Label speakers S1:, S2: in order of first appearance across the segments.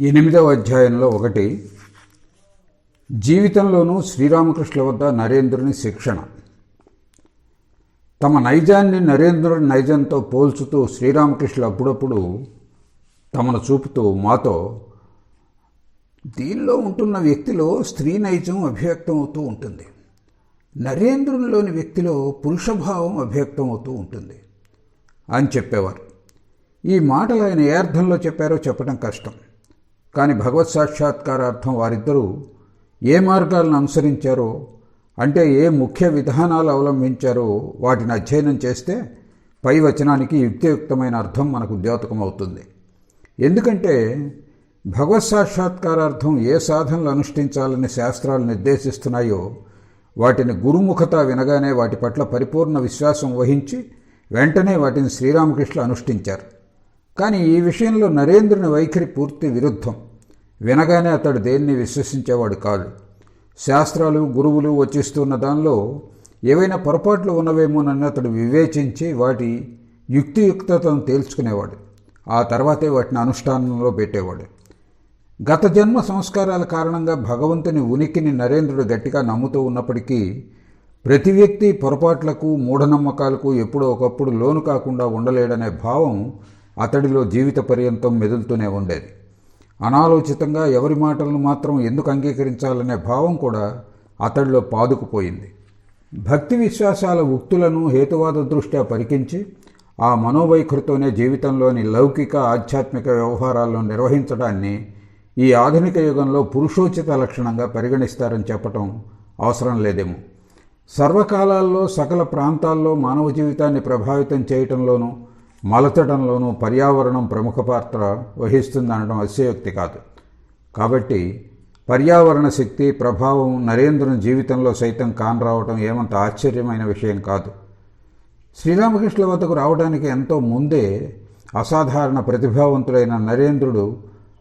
S1: ఎనిమిదవ అధ్యాయంలో ఒకటి. జీవితంలోనూ శ్రీరామకృష్ణుల వద్ద నరేంద్రుని శిక్షణ. తమ నైజాన్ని నరేంద్రుడి నైజంతో పోల్చుతూ శ్రీరామకృష్ణులు అప్పుడప్పుడు తమను చూపుతూ మాతో దీనిలో ఉంటున్న వ్యక్తిలో స్త్రీ నైజం అభివ్యక్తం అవుతూ ఉంటుంది. నరేంద్రునిలోని వ్యక్తిలో పురుషభావం అభివ్యక్తం అవుతూ ఉంటుంది. అని చెప్పేవారు. ఈ మాటలు ఆయన ఏ అర్థంలో చెప్పారో చెప్పడం కష్టం. కానీ భగవత్ సాక్షాత్కారార్థం వారిద్దరూ ఏ మార్గాలను అనుసరించారో అంటే ఏ ముఖ్య విధానాలు అవలంబించారో వాటిని అధ్యయనం చేస్తే పై వచనానికి యుక్తియుక్తమైన అర్థం మనకు ద్యోతకమవుతుంది. ఎందుకంటే భగవత్ సాక్షాత్కారార్థం ఏ సాధనలు అనుష్ఠించాలని శాస్త్రాలు నిర్దేశిస్తున్నాయో వాటిని గురుముఖత వినగానే వాటి పట్ల పరిపూర్ణ విశ్వాసం వహించి వెంటనే వాటిని శ్రీరామకృష్ణులు అనుష్ఠించారు. కానీ ఈ విషయంలో నరేంద్రుని వైఖరి పూర్తి విరుద్ధం. వినగానే అతడు దేన్ని విశ్వసించేవాడు కాదు శాస్త్రాలు గురువులు వచ్చిస్తున్న దానిలో ఏవైనా పొరపాట్లు ఉన్నవేమోనని అతడు వివేచించి వాటి యుక్తియుక్తతను తేల్చుకునేవాడు. ఆ తర్వాతే వాటిని అనుష్ఠానంలో పెట్టేవాడు. గత జన్మ సంస్కారాల కారణంగా భగవంతుని ఉనికిని నరేంద్రుడు గట్టిగా నమ్ముతూ ఉన్నప్పటికీ ప్రతి వ్యక్తి పొరపాట్లకు మూఢనమ్మకాలకు ఎప్పుడో ఒకప్పుడు లోను కాకుండా ఉండలేడనే భావం అతడిలో జీవిత పర్యంతం మెదులుతూనే ఉండేది. అనాలోచితంగా ఎవరి మాటలను మాత్రం ఎందుకు అంగీకరించాలనే భావం కూడా అతడిలో పాదుకుపోయింది. భక్తి విశ్వాసాల ఉక్తులను హేతువాద దృష్ట్యా పరికించి ఆ మనోవైఖరితోనే జీవితంలోని లౌకిక ఆధ్యాత్మిక వ్యవహారాలను నిర్వహించడాన్ని ఈ ఆధునిక యుగంలో పురుషోచిత లక్షణంగా పరిగణిస్తారని చెప్పటం అవసరం లేదేమో. సర్వకాలాల్లో సకల ప్రాంతాల్లో మానవ జీవితాన్ని ప్రభావితం చేయటంలోనూ మలచడంలోనూ పర్యావరణం ప్రముఖ పాత్ర వహిస్తుందనడం అతిశయోక్తి కాదు. కాబట్టి పర్యావరణ శక్తి ప్రభావం నరేంద్రుని జీవితంలో సైతం కానరావటం ఏమంత ఆశ్చర్యమైన విషయం కాదు. శ్రీరామకృష్ణుల వద్దకు రావడానికి ఎంతో ముందే అసాధారణ ప్రతిభావంతుడైన నరేంద్రుడు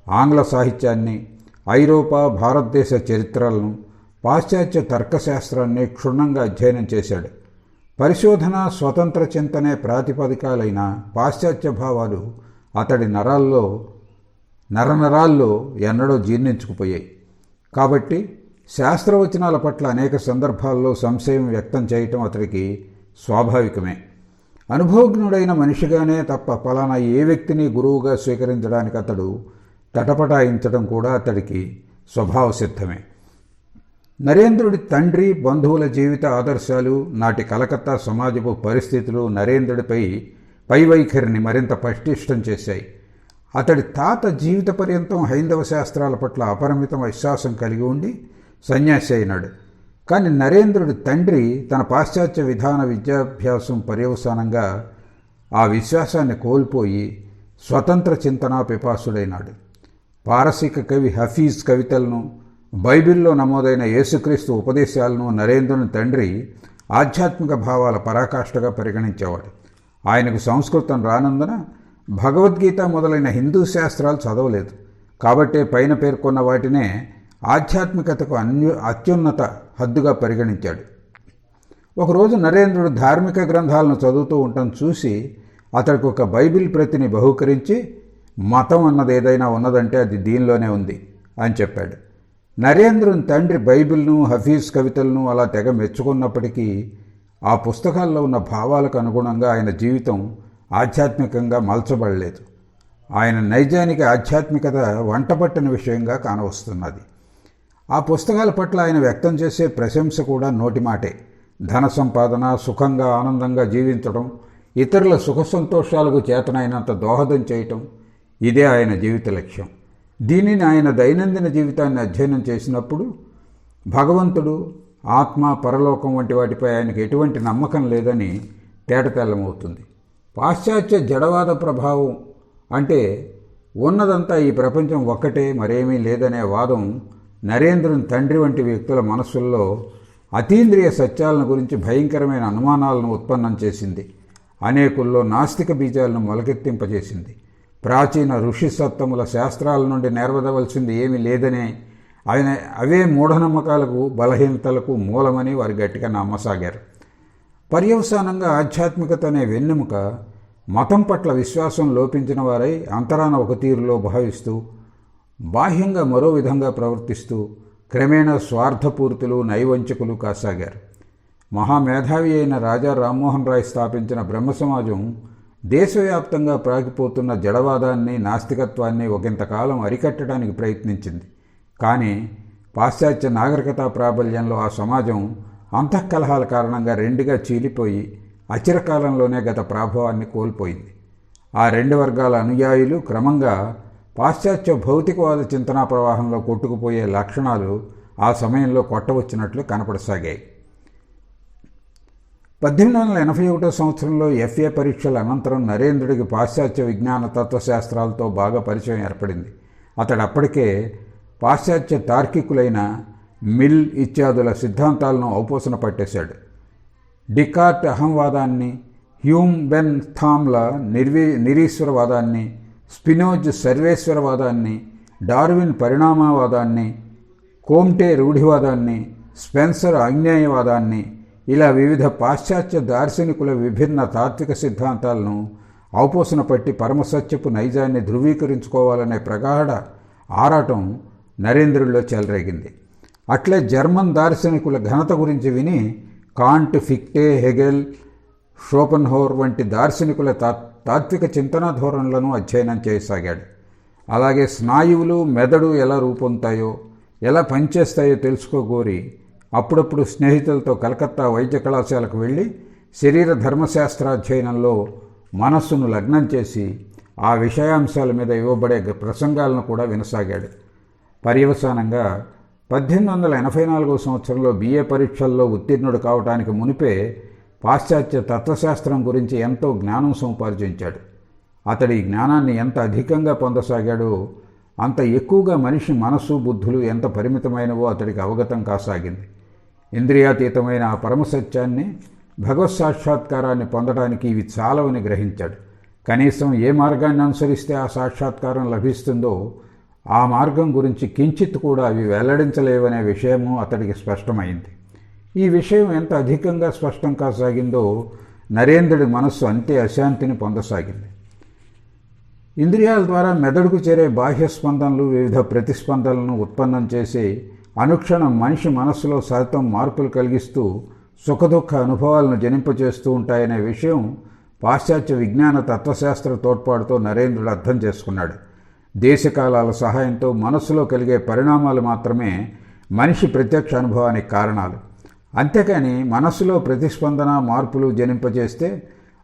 S1: ఆంగ్ల సాహిత్యాన్ని ఐరోపా భారతదేశ చరిత్రలను పాశ్చాత్య తర్కశాస్త్రాన్ని క్షుణ్ణంగా అధ్యయనం చేశాడు. పరిశోధన స్వతంత్ర చింతనే ప్రాతిపదికాలైన పాశ్చాత్య భావాలు అతడి నరాల్లో నరనరాల్లో ఎన్నడో జీర్ణించుకుపోయాయి. కాబట్టి శాస్త్రవచనాల పట్ల అనేక సందర్భాల్లో సంశయం వ్యక్తం చేయటం అతడికి స్వాభావికమే. అనుభవజ్ఞుడైన మనిషిగానే తప్ప పలానా ఏ వ్యక్తిని గురువుగా స్వీకరించడానికి అతడు తటపటాయించడం కూడా అతడికి స్వభావ సిద్ధమే నరేంద్రుడి తండ్రి బంధువుల జీవిత ఆదర్శాలు నాటి కలకత్తా సమాజపు పరిస్థితులు నరేంద్రుడిపై పై వైఖరిని మరింత పటిష్టం చేశాయి. అతడి తాత జీవిత పర్యంతం హైందవ శాస్త్రాల పట్ల అపరిమిత విశ్వాసం కలిగి ఉండి సన్యాసి అయినాడు. కానీ నరేంద్రుడి తండ్రి తన పాశ్చాత్య విధాన విద్యాభ్యాసం పర్యవసానంగా ఆ విశ్వాసాన్ని కోల్పోయి స్వతంత్ర చింతనా పిపాసుడైనాడు. పారసీక కవి హఫీజ్ కవితలను బైబిల్లో నమోదైన యేసుక్రీస్తు ఉపదేశాలను నరేంద్రుని తండ్రి ఆధ్యాత్మిక భావాల పరాకాష్ఠగా పరిగణించేవాడు. ఆయనకు సంస్కృతం రానందున భగవద్గీత మొదలైన హిందూ శాస్త్రాలు చదవలేదు. కాబట్టే పైన పేర్కొన్న వాటినే ఆధ్యాత్మికతకు అన్యు అత్యున్నత హద్దుగా పరిగణించాడు. ఒకరోజు నరేంద్రుడు ధార్మిక గ్రంథాలను చదువుతూ ఉండటం చూసి అతడికి ఒక బైబిల్ ప్రతిని బహుకరించి మతం అన్నది ఏదైనా ఉన్నదంటే అది దీనిలోనే ఉంది అని చెప్పాడు. నరేంద్రుని తండ్రి బైబిల్ను హఫీజ్ కవితలను అలా తెగ మెచ్చుకున్నప్పటికీ ఆ పుస్తకాల్లో ఉన్న భావాలకు అనుగుణంగా ఆయన జీవితం ఆధ్యాత్మికంగా మలచబడలేదు. ఆయన నైజానికి ఆధ్యాత్మికత వంటపట్టిన విషయంగా కానవస్తున్నది. ఆ పుస్తకాల పట్ల ఆయన వ్యక్తం చేసే ప్రశంస కూడా నోటి మాటే. ధన సంపాదన సుఖంగా ఆనందంగా జీవించడం ఇతరుల సుఖ సంతోషాలకు చేతనైనంత దోహదం చేయటం ఇదే ఆయన జీవిత లక్ష్యం. దీనిని ఆయన దైనందిన జీవితాన్ని అధ్యయనం చేసినప్పుడు భగవంతుడు ఆత్మ పరలోకం వంటి వాటిపై ఆయనకు ఎటువంటి నమ్మకం లేదని తేటతెల్లమవుతుంది. పాశ్చాత్య జడవాద ప్రభావం అంటే ఉన్నదంతా ఈ ప్రపంచం ఒక్కటే మరేమీ లేదనే వాదం నరేంద్రుని తండ్రి వంటి వ్యక్తుల మనస్సుల్లో అతీంద్రియ సత్యాలను గురించి భయంకరమైన అనుమానాలను ఉత్పన్నం చేసింది. అనేకుల్లో నాస్తిక బీజాలను మొలకెత్తింపజేసింది. ప్రాచీన ఋషి సత్తముల శాస్త్రాల నుండి నేర్వదవలసింది ఏమీ లేదనే ఆయన అవే మూఢనమ్మకాలకు బలహీనతలకు మూలమని వారు గట్టిగా నమ్మసాగారు. పర్యవసానంగా ఆధ్యాత్మికత అనే వెన్నెముక మతం పట్ల విశ్వాసం లోపించిన వారై అంతరాన ఒక తీరులో భావిస్తూ బాహ్యంగా మరో విధంగా ప్రవర్తిస్తూ క్రమేణా స్వార్థపూర్తులు నైవంచకులు కాసాగారు. మహామేధావి అయిన రాజా రామ్మోహన్ రాయ్ స్థాపించిన బ్రహ్మ సమాజం దేశవ్యాప్తంగా ప్రాగిపోతున్న జడవాదాన్ని నాస్తికత్వాన్ని ఒకంతకాలం అరికట్టడానికి ప్రయత్నించింది. కానీ పాశ్చాత్య నాగరికతా ప్రాబల్యంలో ఆ సమాజం అంతఃకలహాల కారణంగా రెండుగా చీలిపోయి అచిరకాలంలోనే గత ప్రాభవాన్ని కోల్పోయింది. ఆ రెండు వర్గాల అనుయాయులు క్రమంగా పాశ్చాత్య భౌతికవాద చింతనా ప్రవాహంలో కొట్టుకుపోయే లక్షణాలు ఆ సమయంలో కొట్టవచ్చినట్లు కనపడసాగాయి. పద్దెనిమిది వందల ఎనభై ఒకటో సంవత్సరంలో ఎఫ్ఏ పరీక్షల అనంతరం నరేంద్రుడికి పాశ్చాత్య విజ్ఞాన తత్వశాస్త్రాలతో బాగా పరిచయం ఏర్పడింది. అతడు అప్పటికే పాశ్చాత్య తార్కికులైన మిల్ ఇత్యాదుల సిద్ధాంతాలను ఔపోసన పట్టేశాడు. డికార్ట్ అహంవాదాన్ని హ్యూమ్ బెన్ థామ్ల నిర్వీ నిరీశ్వరవాదాన్ని స్పినోజ్ సర్వేశ్వరవాదాన్ని డార్విన్ పరిణామవాదాన్ని కోమ్టే రూఢివాదాన్ని స్పెన్సర్ ఆగ్నేయవాదాన్ని ఇలా వివిధ పాశ్చాత్య దార్శనికుల విభిన్న తాత్విక సిద్ధాంతాలను ఔపోసన పట్టి పరమసత్యపు నైజాన్ని ధృవీకరించుకోవాలనే ప్రగాఢ ఆరాటం నరేంద్రుల్లో చెలరేగింది. అట్లే జర్మన్ దార్శనికుల ఘనత గురించి విని కాంట్ ఫిక్టే హెగెల్ షోపన్హోర్ వంటి దార్శనికుల తా తాత్విక చింతన ధోరణులను అధ్యయనం చేయసాగాడు. అలాగే స్నాయువులు మెదడు ఎలా రూపొందుతాయో ఎలా పనిచేస్తాయో తెలుసుకోగోరి అప్పుడప్పుడు స్నేహితులతో కలకత్తా వైద్య కళాశాలకు వెళ్ళి శరీర ధర్మశాస్త్రాధ్యయనంలో మనస్సును లగ్నం చేసి ఆ విషయాంశాల మీద ఇవ్వబడే ప్రసంగాలను కూడా వినసాగాడు. పర్యవసానంగా పద్దెనిమిది వందల ఎనభై నాలుగో సంవత్సరంలో బిఏ పరీక్షల్లో ఉత్తీర్ణుడు కావటానికి మునిపే పాశ్చాత్య తత్వశాస్త్రం గురించి ఎంతో జ్ఞానం సముపార్జించాడు. అతడి జ్ఞానాన్ని ఎంత అధికంగా పొందసాగాడో అంత ఎక్కువగా మనిషి మనస్సు బుద్ధులు ఎంత పరిమితమైనవో అతడికి అవగతం కాసాగింది. ఇంద్రియాతీతమైన ఆ పరమసత్యాన్ని భగవత్ సాక్షాత్కారాన్ని పొందడానికి ఇవి చాలవని గ్రహించాడు. కనీసం ఏ మార్గాన్ని అనుసరిస్తే ఆ సాక్షాత్కారం లభిస్తుందో ఆ మార్గం గురించి కించిత్ కూడా అవి వెల్లడించలేవనే విషయము అతడికి స్పష్టమైంది. ఈ విషయం ఎంత అధికంగా స్పష్టం కాసాగిందో నరేంద్రుడి మనస్సు అంతే అశాంతిని పొందసాగింది. ఇంద్రియాల ద్వారా మెదడుకు చేరే బాహ్య స్పందనలు వివిధ ప్రతిస్పందనలను ఉత్పన్నం చేసి అనుక్షణం మనిషి మనస్సులో సైతం మార్పులు కలిగిస్తూ సుఖదుఖ అనుభవాలను జనింపచేస్తూ ఉంటాయనే విషయం పాశ్చాత్య విజ్ఞాన తత్వశాస్త్ర తోడ్పాటుతో నరేంద్రుడు అర్థం చేసుకున్నాడు. దేశకాలాల సహాయంతో మనస్సులో కలిగే పరిణామాలు మాత్రమే మనిషి ప్రత్యక్ష అనుభవానికి కారణాలు. అంతేకాని మనస్సులో ప్రతిస్పందన మార్పులు జనింపజేస్తే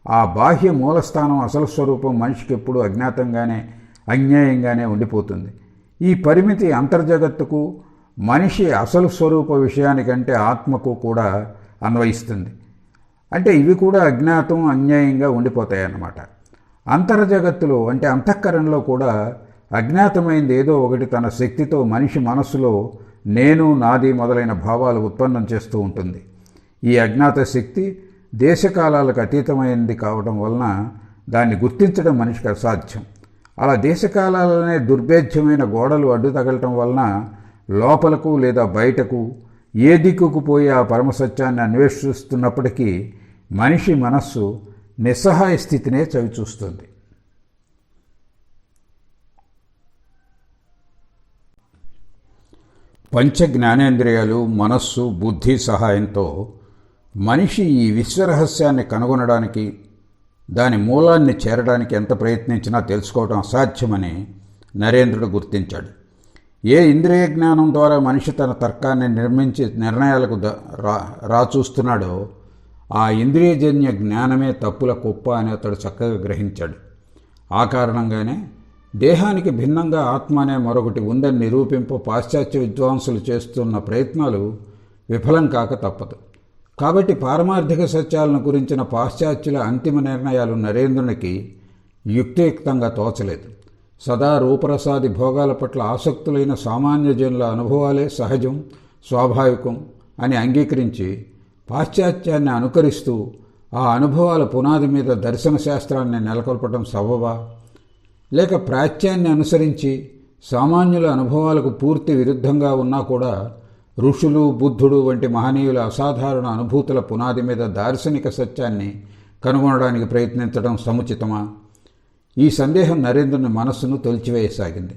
S1: ఆ బాహ్య మూలస్థానం అసలు స్వరూపం మనిషికి ఎప్పుడూ అజ్ఞాతంగానే అన్యాయంగానే ఉండిపోతుంది. ఈ పరిమితి అంతర్జగత్తుకు మనిషి అసలు స్వరూప విషయానికంటే ఆత్మకు కూడా అన్వయిస్తుంది. అంటే ఇవి కూడా అజ్ఞాతం అన్యాయంగా ఉండిపోతాయి అన్నమాట అంతర్జగత్తులో అంటే అంతఃకరణలో కూడా అజ్ఞాతమైంది ఏదో ఒకటి తన శక్తితో మనిషి మనస్సులో నేను నాది మొదలైన భావాలు ఉత్పన్నం చేస్తూ ఉంటుంది. ఈ అజ్ఞాత శక్తి దేశకాలాలకు అతీతమైనది కావడం వలన దాన్ని గుర్తించడం మనిషికి అసాధ్యం. అలా దేశకాలాలనే దుర్భేద్యమైన గోడలు అడ్డు తగలటం వలన లోపలకు లేదా బయటకు ఏ దిక్కుకు పోయి ఆ పరమసత్యాన్ని అన్వేషిస్తున్నప్పటికీ మనిషి మనస్సు నిస్సహాయ స్థితినే చవిచూస్తుంది. పంచ జ్ఞానేంద్రియాలు మనస్సు బుద్ధి సహాయంతో మనిషి ఈ విశ్వరహస్యాన్ని కనుగొనడానికి దాని మూలాన్ని చేరడానికి ఎంత ప్రయత్నించినా తెలుసుకోవడం అసాధ్యమని నరేంద్రుడు గుర్తించాడు. ఏ ఇంద్రియ జ్ఞానం ద్వారా మనిషి తన తర్కాన్ని నిర్మించి నిర్ణయాలకు రా రాచూస్తున్నాడో ఆ ఇంద్రియజన్య జ్ఞానమే తప్పుల కుప్ప అని అతడు చక్కగా గ్రహించాడు. ఆ కారణంగానే దేహానికి భిన్నంగా ఆత్మ అనే మరొకటి ఉందని నిరూపింపు పాశ్చాత్య విద్వాంసులు చేస్తున్న ప్రయత్నాలు విఫలం కాక తప్పదు. కాబట్టి పారమార్థిక సత్యాలను గురించిన పాశ్చాత్యుల అంతిమ నిర్ణయాలు నరేంద్రునికి యుక్తియుక్తంగా తోచలేదు. సదా రూపరసాది భోగాల పట్ల ఆసక్తులైన సామాన్య జనుల అనుభవాలే సహజం స్వాభావికం అని అంగీకరించి పాశ్చాత్యాన్ని అనుకరిస్తూ ఆ అనుభవాల పునాది మీద దర్శన శాస్త్రాన్ని నెలకొల్పడం సవ్వవా? లేక ప్రాచ్యాన్ని అనుసరించి సామాన్యుల అనుభవాలకు పూర్తి విరుద్ధంగా ఉన్నా కూడా ఋషులు బుద్ధుడు వంటి మహనీయుల అసాధారణ అనుభూతుల పునాది మీద దార్శనిక సత్యాన్ని కనుగొనడానికి ప్రయత్నించడం సముచితమా? ఈ సందేహం నరేంద్రుని మనస్సును తొలిచివేయసాగింది.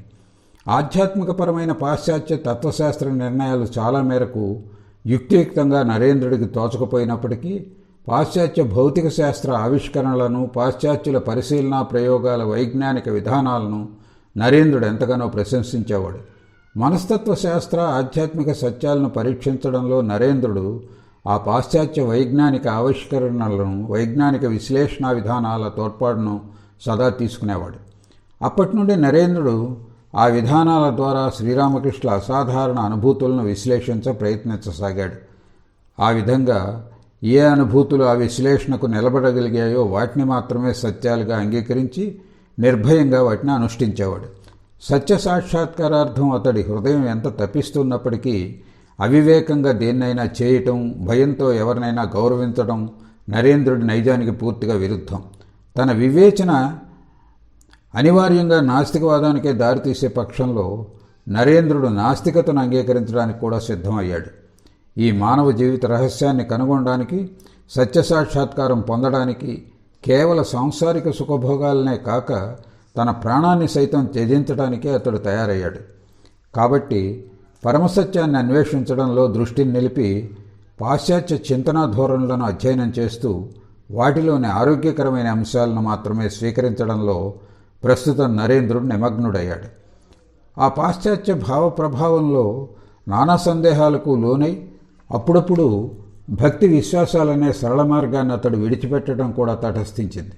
S1: ఆధ్యాత్మికపరమైన పాశ్చాత్య తత్వశాస్త్ర నిర్ణయాలు చాలా మేరకు యుక్తియుక్తంగా నరేంద్రుడికి తోచకపోయినప్పటికీ పాశ్చాత్య భౌతిక శాస్త్ర ఆవిష్కరణలను పాశ్చాత్యుల పరిశీలనా ప్రయోగాల వైజ్ఞానిక విధానాలను నరేంద్రుడు ఎంతగానో ప్రశంసించేవాడు. మనస్తత్వ శాస్త్ర ఆధ్యాత్మిక సత్యాలను పరీక్షించడంలో నరేంద్రుడు ఆ పాశ్చాత్య వైజ్ఞానిక ఆవిష్కరణలను వైజ్ఞానిక విశ్లేషణ విధానాల తోడ్పాటును సదా తీసుకునేవాడు. అప్పటి నుండి నరేంద్రుడు ఆ విధానాల ద్వారా శ్రీరామకృష్ణుల అసాధారణ అనుభూతులను విశ్లేషించ ప్రయత్నించసాగాడు. ఆ విధంగా ఏ అనుభూతులు ఆ విశ్లేషణకు నిలబడగలిగాయో వాటిని మాత్రమే సత్యాలుగా అంగీకరించి నిర్భయంగా వాటిని అనుష్ఠించేవాడు. సత్య సాక్షాత్కారార్థం అతడి హృదయం ఎంత తప్పిస్తున్నప్పటికీ అవివేకంగా దేన్నైనా చేయటం భయంతో ఎవరినైనా గౌరవించడం నరేంద్రుడి నైజానికి పూర్తిగా విరుద్ధం. తన వివేచన అనివార్యంగా నాస్తికవాదానికే దారితీసే పక్షంలో నరేంద్రుడు నాస్తికతను అంగీకరించడానికి కూడా సిద్ధమయ్యాడు. ఈ మానవ జీవిత రహస్యాన్ని కనుగొనడానికి సత్య సాక్షాత్కారం పొందడానికి కేవల సాంసారిక సుఖభోగాలనే కాక తన ప్రాణాన్ని సైతం త్యజించడానికే అతడు తయారయ్యాడు. కాబట్టి పరమసత్యాన్ని అన్వేషించడంలో దృష్టిని నిలిపి పాశ్చాత్య చింతనా ధోరణులను అధ్యయనం చేస్తూ వాటిలోని ఆరోగ్యకరమైన అంశాలను మాత్రమే స్వీకరించడంలో ప్రస్తుతం నరేంద్రుడు నిమగ్నుడయ్యాడు. ఆ పాశ్చాత్య భావ ప్రభావంలో నానా సందేహాలకు లోనై అప్పుడప్పుడు భక్తి విశ్వాసాలనే సరళ మార్గాన్ని అతడు విడిచిపెట్టడం కూడా తటస్థించింది.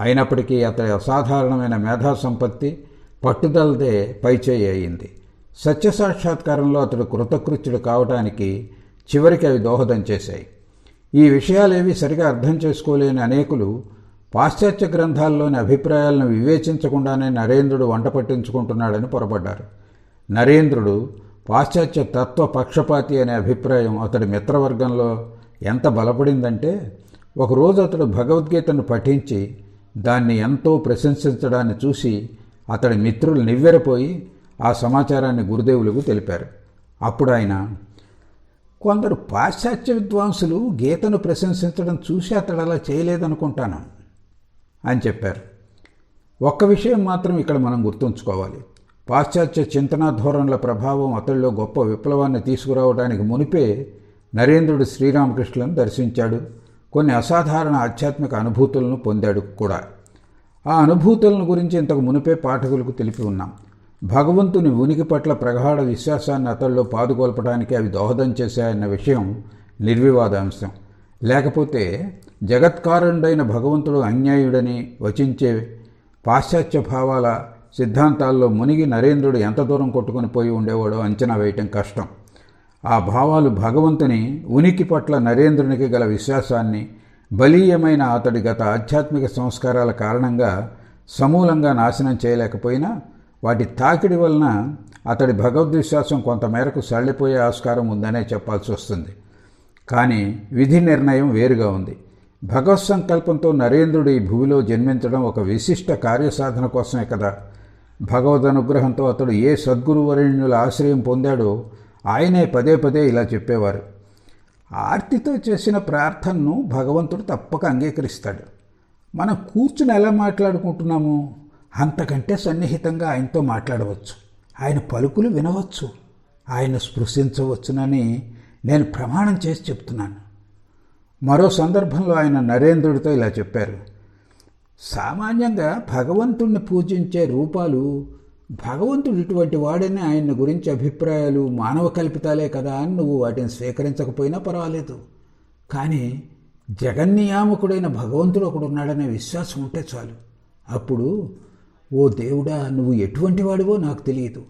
S1: అయినప్పటికీ అతడి అసాధారణమైన మేధా సంపత్తి పట్టుదలదే పైచేయి అయింది. సత్య సాక్షాత్కారంలో అతడు కృతకృత్యుడు కావటానికి చివరికి అవి దోహదం చేశాయి. ఈ విషయాలేవి సరిగా అర్థం చేసుకోలేని అనేకులు పాశ్చాత్య గ్రంథాల్లోని అభిప్రాయాలను వివేచించకుండానే నరేంద్రుడు వంట పట్టించుకుంటున్నాడని పొరపడ్డారు. నరేంద్రుడు పాశ్చాత్య తత్వ పక్షపాతి అనే అభిప్రాయం అతడి మిత్రవర్గంలో ఎంత బలపడిందంటే ఒకరోజు అతడు భగవద్గీతను పఠించి దాన్ని ఎంతో ప్రశంసించడాన్ని చూసి అతడి మిత్రులు నివ్వెరపోయి ఆ సమాచారాన్ని గురుదేవులకు తెలిపారు. అప్పుడు ఆయన కొందరు పాశ్చాత్య విద్వాంసులు గీతను ప్రశంసించడం చూసి అతడు అలా చేయలేదనుకుంటాను అని చెప్పారు. ఒక్క విషయం మాత్రం ఇక్కడ మనం గుర్తుంచుకోవాలి. పాశ్చాత్య చింతనా ధోరణుల ప్రభావం అతడిలో గొప్ప విప్లవాన్ని తీసుకురావడానికి మునిపే నరేంద్రుడు శ్రీరామకృష్ణులను దర్శించాడు. కొన్ని అసాధారణ ఆధ్యాత్మిక అనుభూతులను పొందాడు కూడా. ఆ అనుభూతులను గురించి ఇంతకు మునిపే పాఠకులకు తెలిపి ఉన్నాం. భగవంతుని ఉనికి పట్ల ప్రగాఢ విశ్వాసాన్ని అతడిలో పాదుకొల్పడానికి అవి దోహదం చేశాయన్న విషయం నిర్వివాదాంశం. లేకపోతే జగత్కారుడైన భగవంతుడు అన్యాయుడని వచించే పాశ్చాత్య భావాల సిద్ధాంతాల్లో మునిగి నరేంద్రుడు ఎంత దూరం కొట్టుకుని పోయి ఉండేవాడో అంచనా వేయటం కష్టం. ఆ భావాలు భగవంతుని ఉనికి పట్ల నరేంద్రునికి గల విశ్వాసాన్ని బలీయమైన అతడి గత ఆధ్యాత్మిక సంస్కారాల కారణంగా సమూలంగా నాశనం చేయలేకపోయినా వాటి తాకిడి వలన అతడి భగవద్విశ్వాసం కొంతమేరకు సళ్ళిపోయే ఆస్కారం ఉందనే చెప్పాల్సి వస్తుంది. కానీ విధి నిర్ణయం వేరుగా ఉంది. భగవత్ సంకల్పంతో నరేంద్రుడు ఈ భూమిలో జన్మించడం ఒక విశిష్ట కార్యసాధన కోసమే కదా. భగవద్ అనుగ్రహంతో అతడు ఏ సద్గురువరేణ్యుల ఆశ్రయం పొందాడో ఆయనే పదే పదే ఇలా చెప్పేవారు. ఆర్తితో చేసిన ప్రార్థనను భగవంతుడు తప్పక అంగీకరిస్తాడు. మనం కూర్చుని ఎలా మాట్లాడుకుంటున్నాము? అంతకంటే సన్నిహితంగా ఆయనతో మాట్లాడవచ్చు. ఆయన పలుకులు వినవచ్చు. ఆయన స్పృశించవచ్చునని నేను ప్రమాణం చేసి చెప్తున్నాను. మరో సందర్భంలో ఆయన నరేంద్రుడితో ఇలా చెప్పారు. సామాన్యంగా భగవంతుణ్ణి పూజించే రూపాలు భగవంతుడు ఇటువంటి వాడని ఆయన గురించి అభిప్రాయాలు మానవ కల్పితాలే కదా అని నువ్వు వాటిని స్వీకరించకపోయినా పర్వాలేదు. కానీ జగన్నియామకుడైన భగవంతుడు ఒకడున్నాడనే విశ్వాసం ఉంటే చాలు. అప్పుడు ఓ దేవుడా నువ్వు ఎటువంటి వాడివో నాకు తెలియదు.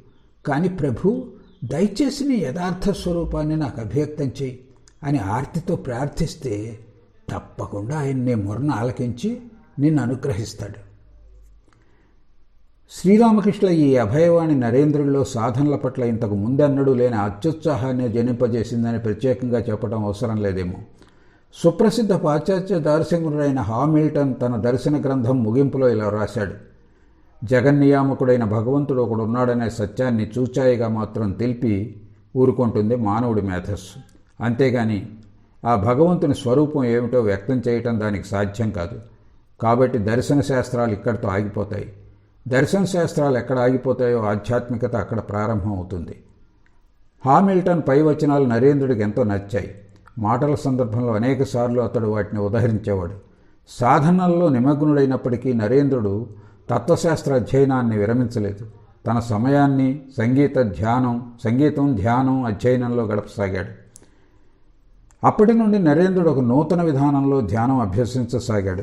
S1: కానీ ప్రభు దయచేసి నీ యథార్థ స్వరూపాన్ని నాకు అభివ్యక్తం చేయి అని ఆర్తితో ప్రార్థిస్తే తప్పకుండా ఆయన నీ మొరను ఆలకించి నిన్ను అనుగ్రహిస్తాడు. శ్రీరామకృష్ణ ఈ అభయవాణి నరేంద్రుల్లో సాధనల పట్ల ఇంతకు ముందన్నడూ లేని అత్యుత్సాహాన్ని జనింపజేసిందని ప్రత్యేకంగా చెప్పడం అవసరం లేదేమో. సుప్రసిద్ధ పాశ్చాత్య దార్శనికుడైన హామిల్టన్ తన దర్శన గ్రంథం ముగింపులో ఇలా రాశాడు జగన్నియామకుడైన భగవంతుడు ఒకడున్నాడనే సత్యాన్ని చూచాయిగా మాత్రం తెలిపి ఊరుకుంటుంది మానవుడి మేధస్సు. అంతేగాని ఆ భగవంతుని స్వరూపం ఏమిటో వ్యక్తం చేయటం దానికి సాధ్యం కాదు. కాబట్టి దర్శన శాస్త్రాలు ఇక్కడితో ఆగిపోతాయి. దర్శన శాస్త్రాలు ఎక్కడ ఆగిపోతాయో ఆధ్యాత్మికత అక్కడ ప్రారంభం అవుతుంది. హామిల్టన్ పై వచనాలు నరేంద్రుడికి ఎంతో నచ్చాయి. మాటల సందర్భంలో అనేకసార్లు అతడు వాటిని ఉదహరించేవాడు. సాధనల్లో నిమగ్నుడైనప్పటికీ నరేంద్రుడు తత్వశాస్త్ర అధ్యయనాన్ని విరమించలేదు. తన సమయాన్ని సంగీత ధ్యానం సంగీతం ధ్యానం అధ్యయనంలో గడపసాగాడు. అప్పటి నుండి నరేంద్రుడు ఒక నూతన విధానంలో ధ్యానం అభ్యసించసాగాడు.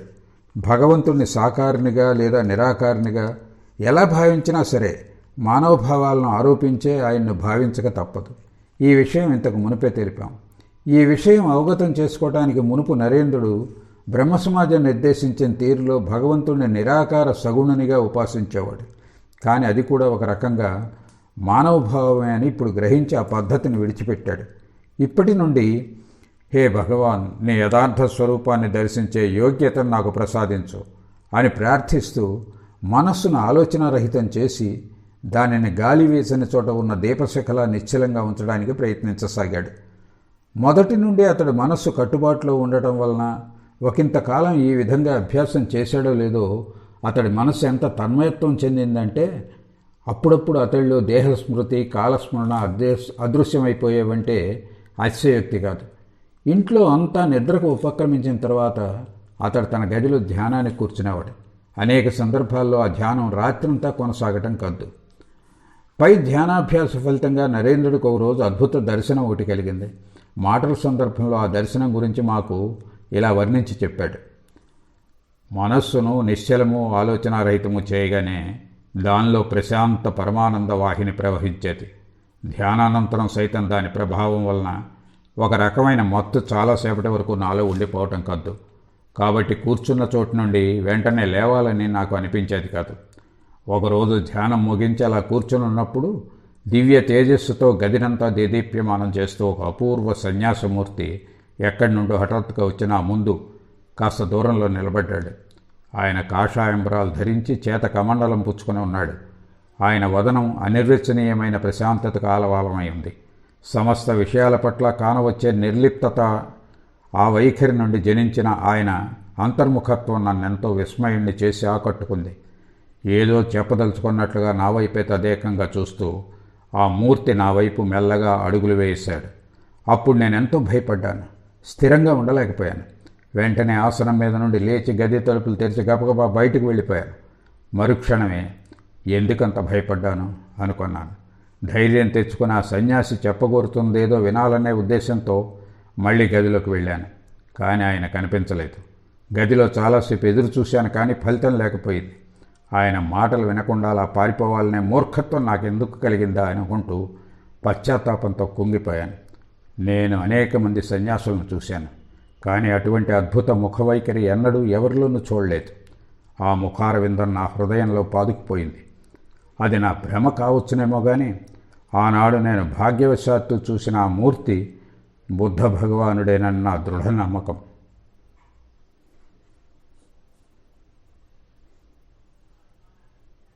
S1: భగవంతుణ్ణి సాకారునిగా లేదా నిరాకారునిగా ఎలా భావించినా సరే మానవభావాలను ఆరోపించే ఆయన్ను భావించక తప్పదు. ఈ విషయం ఇంతకు మునిపే తెలిపాం. ఈ విషయం అవగతం చేసుకోవడానికి మునుపు నరేంద్రుడు బ్రహ్మసమాజం నిర్దేశించిన తీరులో భగవంతుడిని నిరాకార సగుణునిగా ఉపాసించేవాడు. కానీ అది కూడా ఒక రకంగా మానవభావమే అని ఇప్పుడు గ్రహించి ఆ పద్ధతిని విడిచిపెట్టాడు. ఇప్పటి నుండి హే భగవాన్ నీ యథార్థ స్వరూపాన్ని దర్శించే యోగ్యతను నాకు ప్రసాదించు అని ప్రార్థిస్తూ మనస్సును ఆలోచనారహితం చేసి దానిని గాలి వేసిన చోట ఉన్న దీపశిఖల నిశ్చలంగా ఉంచడానికి ప్రయత్నించసాగాడు. మొదటి నుండి అతడి మనస్సు కట్టుబాటులో ఉండటం వలన ఒకంతకాలం ఈ విధంగా అభ్యాసం చేశాడో లేదో అతడి మనసు ఎంత తన్మయత్వం చెందిందంటే అప్పుడప్పుడు అతడిలో దేహస్మృతి కాలస్మరణ అదృశ్ అదృశ్యమైపోయేవంటే అతిశయోక్తి కాదు. ఇంట్లో అంతా నిద్రకు ఉపక్రమించిన తర్వాత అతడు తన గదిలో ధ్యానానికి కూర్చునేవాడు. అనేక సందర్భాల్లో ఆ ధ్యానం రాత్రంతా కొనసాగటం కాదు. పై ధ్యానాభ్యాస ఫలితంగా నరేంద్రుడికి ఒక రోజు అద్భుత దర్శనం ఒకటి కలిగింది. మాటల సందర్భంలో ఆ దర్శనం గురించి మాకు ఇలా వర్ణించి చెప్పాడు. మనస్సును నిశ్చలము ఆలోచనారహితము చేయగానే దానిలో ప్రశాంత పరమానంద వాహిని ప్రవహించేది. ధ్యానానంతరం సైతం దాని ప్రభావం వలన ఒక రకమైన మత్తు చాలాసేపటి వరకు నాలో ఉండిపోవటం కాదు. కాబట్టి కూర్చున్న చోటు నుండి వెంటనే లేవాలని నాకు అనిపించేది కాదు. ఒకరోజు ధ్యానం ముగించి అలా కూర్చుని ఉన్నప్పుడు దివ్య తేజస్సుతో గదినంతా దేదీప్యమానం చేస్తూ ఒక అపూర్వ సన్యాసమూర్తి ఎక్కడి నుండో హఠాత్తుగా వచ్చిన ముందు కాస్త దూరంలో నిలబడ్డాడు. ఆయన కాషాయంబరాలు ధరించి చేత కమండలం పుచ్చుకొని ఉన్నాడు. ఆయన వదనం అనిర్వచనీయమైన ప్రశాంతతకు ఆలవాలమై ఉంది. సమస్త విషయాల పట్ల కానవచ్చే నిర్లిప్తత ఆ వైఖరి నుండి జనించిన ఆయన అంతర్ముఖత్వం నన్నెంతో విస్మయుణ్ణి చేసి ఆకట్టుకుంది. ఏదో చెప్పదలుచుకున్నట్లుగా నా వైపే తదేకంగా చూస్తూ ఆ మూర్తి నా వైపు మెల్లగా అడుగులు వేశాడు. అప్పుడు నేనెంతో భయపడ్డాను. స్థిరంగా ఉండలేకపోయాను. వెంటనే ఆసనం మీద నుండి లేచి గది తలుపులు తెరిచి గబగబా బయటకు వెళ్ళిపోయాను. మరుక్షణమే ఎందుకంత భయపడ్డాను అనుకున్నాను. ధైర్యం తెచ్చుకుని ఆ సన్యాసి చెప్పగోరుతుందేదో వినాలనే ఉద్దేశంతో మళ్ళీ గదిలోకి వెళ్ళాను. కానీ ఆయన కనిపించలేదు. గదిలో చాలాసేపు ఎదురు చూశాను కానీ ఫలితం లేకపోయింది. ఆయన మాటలు వినకుండా అలా పారిపోవాలనే మూర్ఖత్వం నాకెందుకు కలిగిందా అనుకుంటూ పశ్చాత్తాపంతో కుంగిపోయాను. నేను అనేక మంది సన్యాసులను చూశాను కానీ అటువంటి అద్భుత ముఖవైఖరి ఎన్నడూ ఎవరిలోనూ చూడలేదు. ఆ ముఖార విందం నా హృదయంలో పాదుకుపోయింది. అది నా భ్రమ కావచ్చునేమో కానీ ఆనాడు నేను భాగ్యవశాత్తు చూసిన ఆ మూర్తి బుద్ధ భగవానుడేనని నా దృఢ నమ్మకం.